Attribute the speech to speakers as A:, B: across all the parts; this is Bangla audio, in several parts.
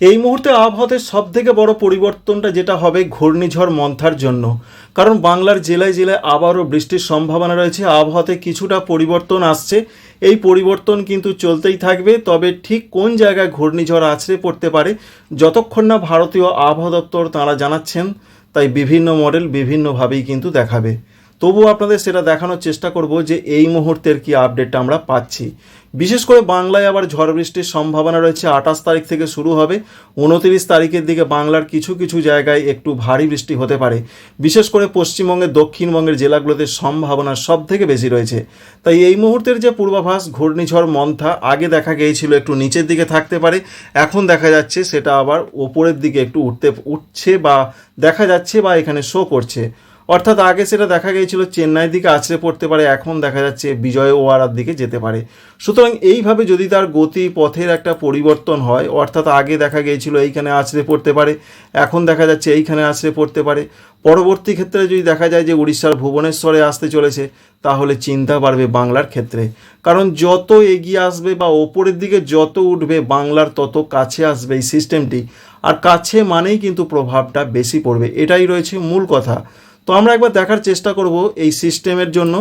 A: এই মুহূর্তে আবহাওয়াতে সব থেকে বড় পরিবর্তনটা যেটা হবে ঘূর্ণিঝড় মন্থার জন্য। কারণ বাংলার জেলায় জেলায় আবারও বৃষ্টির সম্ভাবনা রয়েছে। আবহাওয়াতে কিছুটা পরিবর্তন আসছে। এই পরিবর্তন কিন্তু চলতেই থাকবে। তবে ঠিক কোন জায়গায় ঘূর্ণিঝড় আছড়ে পড়তে পারে, যতক্ষণ না ভারতীয় আবহাওয়া দপ্তর তাঁরা জানাচ্ছেন, তাই বিভিন্ন মডেল বিভিন্নভাবেই কিন্তু দেখাবে। তবুও আপনাদের সেটা দেখানোর চেষ্টা করব যে এই মুহূর্তের কি আপডেটটা আমরা পাচ্ছি। বিশেষ করে বাংলায় আবার ঝড় বৃষ্টির সম্ভাবনা রয়েছে। আঠাশ তারিখ থেকে শুরু হবে। উনতিরিশ তারিখের দিকে বাংলার কিছু কিছু জায়গায় একটু ভারী বৃষ্টি হতে পারে। বিশেষ করে পশ্চিমবঙ্গের দক্ষিণবঙ্গের জেলাগুলোতে সম্ভাবনা সব থেকে বেশি রয়েছে। তাই এই মুহূর্তের যে পূর্বাভাস, ঘূর্ণিঝড়, মন্থা, আগে দেখা গিয়েছিল একটু নিচের দিকে থাকতে পারে। এখন দেখা যাচ্ছে সেটা আবার ওপরের দিকে একটু উঠতে, উঠছে বা দেখা যাচ্ছে বা এখানে শো করছে। অর্থাৎ আগে সেটা দেখা গিয়েছিল চেন্নাইয়ের দিকে, আছড়ে পড়তে পারে, এখন দেখা যাচ্ছে বিজয় ওয়ারার দিকে যেতে পারে। সুতরাং এইভাবে যদি তার গতি পথের একটা পরিবর্তন হয়, অর্থাৎ আগে দেখা গিয়েছিল এইখানে আছড়ে পড়তে পারে, এখন দেখা যাচ্ছে এইখানে আছড়ে পড়তে পারে। পরবর্তী ক্ষেত্রে যদি দেখা যায় যে উড়িষ্যার ভুবনেশ্বরে আসতে চলেছে, তাহলে চিন্তা বাড়বে বাংলার ক্ষেত্রে। কারণ যত এগিয়ে আসবে বা ওপরের দিকে যত উঠবে, বাংলার তত কাছে আসবে এই সিস্টেমটি আর কাছে মানেই কিন্তু প্রভাবটা বেশি পড়বে। এটাই রয়েছে মূল কথা। তো আমরা একবার দেখার চেষ্টা করব এই সিস্টেমের জন্য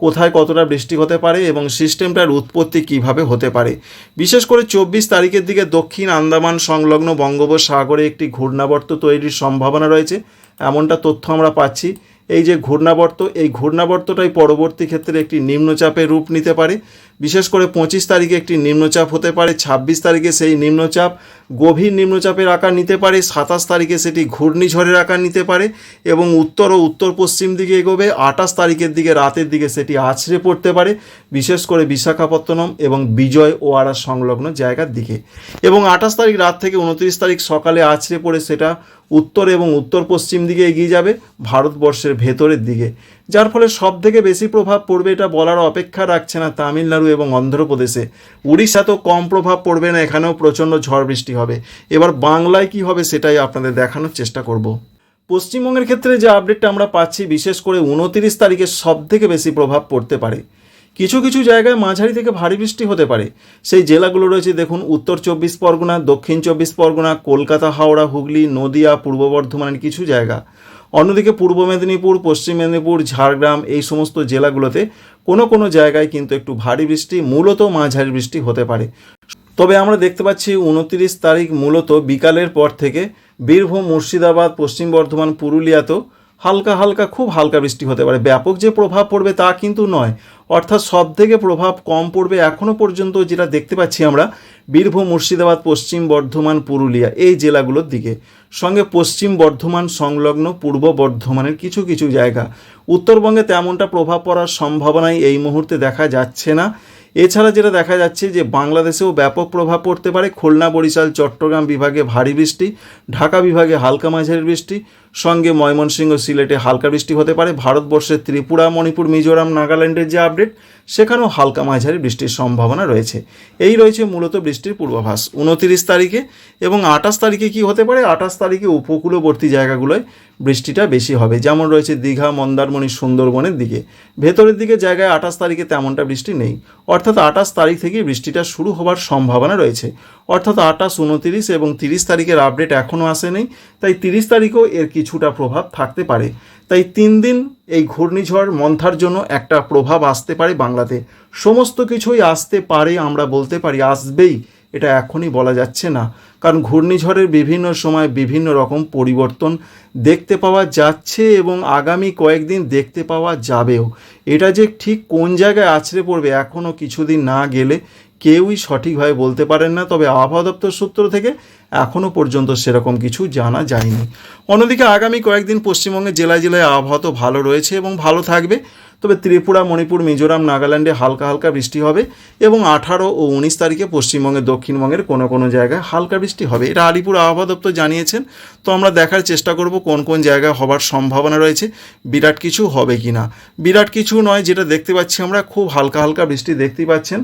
A: কোথায় কতটা বৃষ্টি হতে পারে এবং সিস্টেমটার উৎপত্তি কীভাবে হতে পারে। বিশেষ করে চব্বিশ তারিখের দিকে দক্ষিণ আন্দামান সংলগ্ন বঙ্গোপসাগরে একটি ঘূর্ণাবর্ত তৈরির সম্ভাবনা রয়েছে। এমনটা তথ্য আমরা পাচ্ছি। এই যে ঘূর্ণাবর্ত, এই ঘূর্ণাবর্তটাই পরবর্তী ক্ষেত্রে একটি নিম্নচাপের রূপ নিতে পারে। বিশেষ করে পঁচিশ তারিখে একটি নিম্নচাপ হতে পারে, ছাব্বিশ তারিখে সেই নিম্নচাপ গভীর নিম্নচাপের আকার নিতে পারে, সাতাশ তারিখে সেটি ঘূর্ণিঝড়ের আকার নিতে পারে এবং উত্তর ও উত্তর পশ্চিম দিকে এগোবে, আঠাশ তারিখের দিকে রাতের দিকে সেটি আছড়ে পড়তে পারে, বিশেষ করে বিশাখাপত্তনম এবং বিজয় ও আড়া সংলগ্ন জায়গার দিকে। এবং আঠাশ তারিখ রাত থেকে উনত্রিশ তারিখ সকালে আছড়ে পড়ে সেটা উত্তর এবং উত্তর পশ্চিম দিকে এগিয়ে যাবে, ভারতবর্ষের ভেতরের দিকে। যার ফলে সব থেকে বেশি প্রভাব পড়বে এটা বলার অপেক্ষা রাখছে না তামিলনাড়ু এবং অন্ধ্রপ্রদেশে। উড়িষ্যা তো কম প্রভাব পড়বে না, এখানেও প্রচণ্ড ঝড় বৃষ্টি হবে। এবার বাংলায় কি হবে সেটাই আপনাদের দেখানোর চেষ্টা করব। পশ্চিমবঙ্গের ক্ষেত্রে যে আপডেটটা আমরা পাচ্ছি, বিশেষ করে উনতিরিশ তারিখে সব থেকে বেশি প্রভাব পড়তে পারে। কিছু কিছু জায়গায় মাঝারি থেকে ভারী বৃষ্টি হতে পারে। সেই জেলাগুলো রয়েছে, দেখুন, উত্তর চব্বিশ পরগনা, দক্ষিণ চব্বিশ পরগনা, কলকাতা, হাওড়া, হুগলি, নদিয়া, পূর্ব বর্ধমানের কিছু জায়গা। অন্যদিকে পূর্ব মেদিনীপুর, পশ্চিম মেদিনীপুর, ঝাড়গ্রাম এই সমস্ত জেলাগুলোতে কোনো কোনো জায়গায় কিন্তু একটু ভারী বৃষ্টি, মূলত মাঝারি বৃষ্টি হতে পারে। তবে আমরা দেখতে পাচ্ছি উনত্রিশ তারিখ মূলত বিকালের পর থেকে বীরভূম, মুর্শিদাবাদ, পশ্চিম বর্ধমান, পুরুলিয়াতেও হালকা হালকা, খুব হালকা বৃষ্টি হতে পারে। ব্যাপক যে প্রভাব পড়বে তা কিন্তু নয়। অর্থাৎ সব থেকে প্রভাব কম পড়বে এখনও পর্যন্ত যেটা দেখতে পাচ্ছি আমরা, বীরভূম, মুর্শিদাবাদ, পশ্চিম বর্ধমান, পুরুলিয়া, এই জেলাগুলোর দিকে। সঙ্গে পশ্চিম বর্ধমান সংলগ্ন, পূর্ব বর্ধমানের কিছু কিছু জায়গা। উত্তরবঙ্গে তেমনটা প্রভাব পড়ার সম্ভাবনাই এই মুহূর্তে দেখা যাচ্ছে না। এছাড়া যেটা দেখা যাচ্ছে যে বাংলাদেশেও ব্যাপক প্রভাব পড়তে পারে খুলনা, বরিশাল, চট্টগ্রাম বিভাগে ভারী বৃষ্টি, ঢাকা বিভাগে হালকা মাঝারি বৃষ্টি, সঙ্গে ময়মনসিংহ সিলেটে হালকা বৃষ্টি হতে পারে ভারতবর্ষের ত্রিপুরা, মণিপুর, মিজোরাম, নাগাল্যান্ডের যে আপডেট, সেখানেও হালকা মাঝারি বৃষ্টির সম্ভাবনা রয়েছে। এই রয়েছে মূলত বৃষ্টির পূর্বাভাস। উনতিরিশ তারিখে এবং আঠাশ তারিখে কি হতে পারে? আঠাশ তারিখে উপকূলবর্তী জায়গাগুলোয় বৃষ্টিটা বেশি হবে। যেমন রয়েছে দীঘা, মন্দারমণি, সুন্দরবনের দিকে। ভেতরের দিকে জায়গায় আঠাশ তারিখে তেমনটা বৃষ্টি নেই। অর্থাৎ আঠাশ তারিখ থেকেই বৃষ্টিটা শুরু হবার সম্ভাবনা রয়েছে। অর্থাৎ আঠাশ, উনতিরিশ এবং তিরিশ তারিখের আপডেট এখনও আসেনি। তাই তিরিশ তারিখেও এর কিছুটা প্রভাব থাকতে পারে। তাই তিন দিন এই ঘূর্ণিঝড় মন্থার জন্য একটা প্রভাব আসতে পারে বাংলাতে। সমস্ত কিছুই আসতে পারে আমরা বলতে পারি, আসবেই। এটা এখনই বলা যাচ্ছে না। কারণ ঘূর্ণিঝড়ের বিভিন্ন সময় বিভিন্ন রকম পরিবর্তন দেখতে পাওয়া যাচ্ছে এবং আগামী কয়েকদিন দেখতে পাওয়া যাবেও। এটা যে ঠিক কোন জায়গায় আছড়ে পড়বে এখনও কিছুদিন না গেলে কেউই সঠিকভাবে বলতে পারেন না, তবে আবহাওয়া দপ্তর সূত্র থেকে এখনও পর্যন্ত সেরকম কিছু জানা যায়নি। অন্যদিকে আগামী কয়েকদিন পশ্চিমবঙ্গের জেলায় জেলায় আবহাওয়া তো ভালো রয়েছে এবং ভালো থাকবে, তবে ত্রিপুরা, মণিপুর, মিজোরাম, নাগাল্যান্ডে হালকা হালকা বৃষ্টি হবে এবং আঠারো ও উনিশ তারিখে পশ্চিমবঙ্গের, দক্ষিণবঙ্গের কোনো কোনো জায়গায় হালকা বৃষ্টি হবে। এটা আলিপুর আবহাওয়া দপ্তর জানিয়েছেন। তো আমরা দেখার চেষ্টা করব কোন কোন জায়গায় হবার সম্ভাবনা রয়েছে, বিরাট কিছু হবে কি না বিরাট কিছু নয়, যেটা দেখতে পাচ্ছি আমরা, খুব হালকা হালকা বৃষ্টি দেখতেই পাচ্ছেন।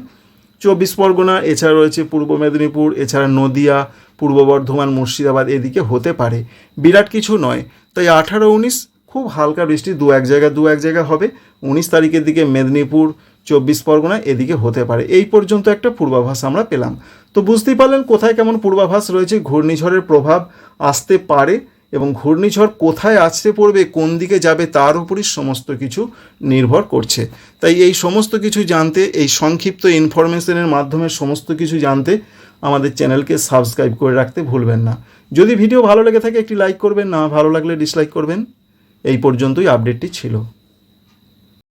A: চব্বিশ পরগনা, এছাড়া রয়েছে পূর্ব মেদিনীপুর, এছাড়া নদিয়া, পূর্ব বর্ধমান, মুর্শিদাবাদ এদিকে হতে পারে। বিরাট কিছু নয়, তাই আঠারো উনিশ, খুব হালকা বৃষ্টি দু এক জায়গায় দু এক জায়গা হবে। উনিশ তারিখের দিকে মেদিনীপুর, চব্বিশ পরগনা এদিকে হতে পারে। এই পর্যন্ত একটা পূর্বাভাস আমরা পেলাম। তো বুঝতেই পারলেন কোথায় কেমন পূর্বাভাস রয়েছে, ঘূর্ণিঝড়ের প্রভাব আসতে পারে। এবং ঘূর্ণিঝড় কোথায় আসতে পড়বে, কোন দিকে যাবে, তার উপরই সমস্ত কিছু নির্ভর করছে। তাই এই সমস্ত কিছু জানতে, এই সংক্ষিপ্ত ইনফরমেশনের মাধ্যমে সমস্ত কিছু জানতে আমাদের চ্যানেলকে সাবস্ক্রাইব করে রাখতে ভুলবেন না। যদি ভিডিও ভালো লেগে থাকে, একটি লাইক করবেন, না ভালো লাগলে ডিসলাইক করবেন। এই পর্যন্তই আপডেটটি ছিল।